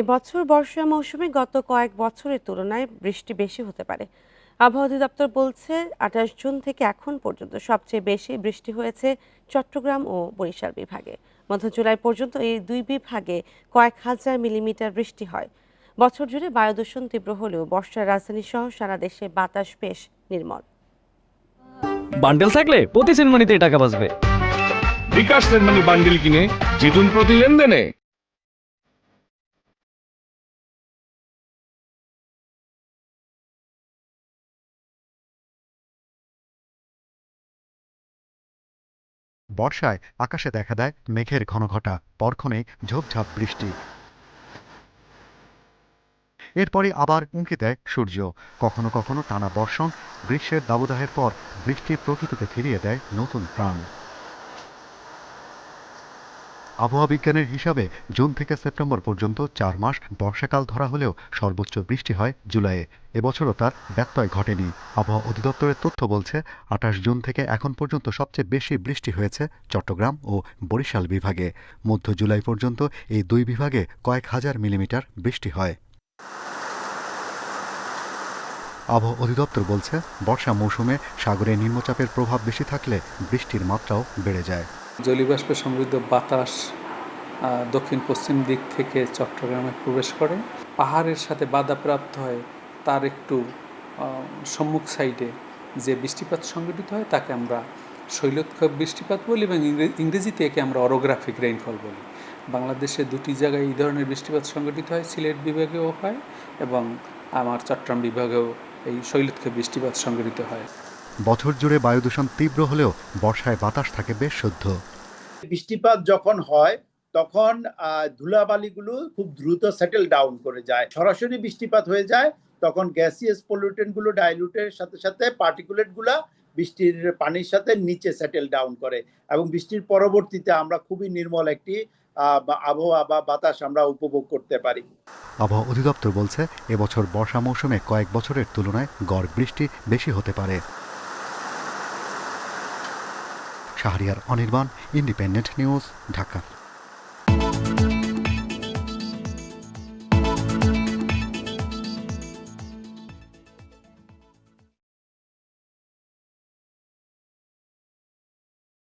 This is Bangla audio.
এবছর বর্ষা মৌসুমে গত কয়েক বছরের তুলনায় বৃষ্টি বেশি হতে পারে। আবহাওয়া অধিদপ্তর বলছে আঠাশ জুন থেকে এখন পর্যন্ত সবচেয়ে বেশি বৃষ্টি হয়েছে চট্টগ্রাম ও বরিশাল বিভাগে। মধ্য জুলাই পর্যন্ত এই দুই বিভাগে কয়েক হাজার মিলিমিটার বৃষ্টি হয়। বছর জুড়ে বায়ু দূষণ তীব্র হলেও বর্ষার রাজধানী সহ সারা দেশে বাতাস বেশ নির্মল। বান্ডেল থাকলে প্রতি সেনমানিতে টাকা বাঁচবে। বিকাশ সেনমানি বান্ডিল কিনে জিতুন প্রতি লেনদেনে। বর্ষায় আকাশে দেখা দেয় মেঘের ঘন ঘটা পরক্ষণে ঝোপঝাপ বৃষ্টি। এরপরে আবার উঁকি দেয় সূর্য। কখনো কখনো টানা বর্ষণ, গ্রীষ্মের দাবদাহের পর বৃষ্টি প্রকৃতিতে ফিরিয়ে দেয় নতুন প্রাণ। আবহাওয়া বিজ্ঞানের হিসাবে জুন থেকে সেপ্টেম্বর পর্যন্ত চার মাস বর্ষাকাল ধরা হলেও সর্বোচ্চ বৃষ্টি হয় জুলাইয়ে। এবছরও তার ব্যত্যয় ঘটেনি। আবহাওয়া অধিদপ্তরের তথ্য বলছে, আঠাশ জুন থেকে এখন পর্যন্ত সবচেয়ে বেশি বৃষ্টি হয়েছে চট্টগ্রাম ও বরিশাল বিভাগে। মধ্য জুলাই পর্যন্ত এই দুই বিভাগে কয়েক হাজার মিলিমিটার বৃষ্টি হয়। আবহাওয়া অধিদপ্তর বলছে, বর্ষা মৌসুমে সাগরে নিম্নচাপের প্রভাব বেশি থাকলে বৃষ্টির মাত্রাও বেড়ে যায়। জলীয়বাষ্পে সমৃদ্ধ বাতাস দক্ষিণ পশ্চিম দিক থেকে চট্টগ্রামে প্রবেশ করে পাহাড়ের সাথে বাধাপ্রাপ্ত হয় তার একটু সম্মুখ সাইডে যে বৃষ্টিপাত সংঘটিত হয় তাকে আমরা শৈলোৎক্ষেপ বৃষ্টিপাত বলি এবং ইংরেজিতে একে আমরা অরোগ্রাফিক রেইনফল বলি। বাংলাদেশে দুটি জায়গায় এই ধরনের বৃষ্টিপাত সংঘটিত হয় সিলেট বিভাগেও হয় এবং আমার চট্টগ্রাম বিভাগেও এই শৈলোৎক্ষেপ বৃষ্টিপাত সংঘটিত হয়। বছর জুড়ে বায়ু দূষণ তীব্র হলেও বর্ষায় বাতাস থাকে বেশ শুদ্ধ। বৃষ্টিপাত যখন হয় তখন ধুলাবালিগুলো খুব দ্রুত সেটেল ডাউন করে যায়। সরাসরি বৃষ্টিপাত হয়ে যায়, তখন গ্যাসিয়াস পলিউটেন্টগুলো ডাইলুটের সাথে সাথে পার্টিকুলেটগুলা বৃষ্টির পানির সাথে নিচে সেটেল ডাউন করে এবং বৃষ্টির পরবর্তীতে আমরা খুবই নির্মল একটি আবহাওয়া বা বাতাস আমরা উপভোগ করতে পারি। আবহাওয়া অধিদপ্তর বলছে, এবছর বর্ষা মৌসুমে কয়েক বছরের তুলনায় গড় বৃষ্টি বেশি হতে পারে। Shahriar Anirban Independent News Dhaka.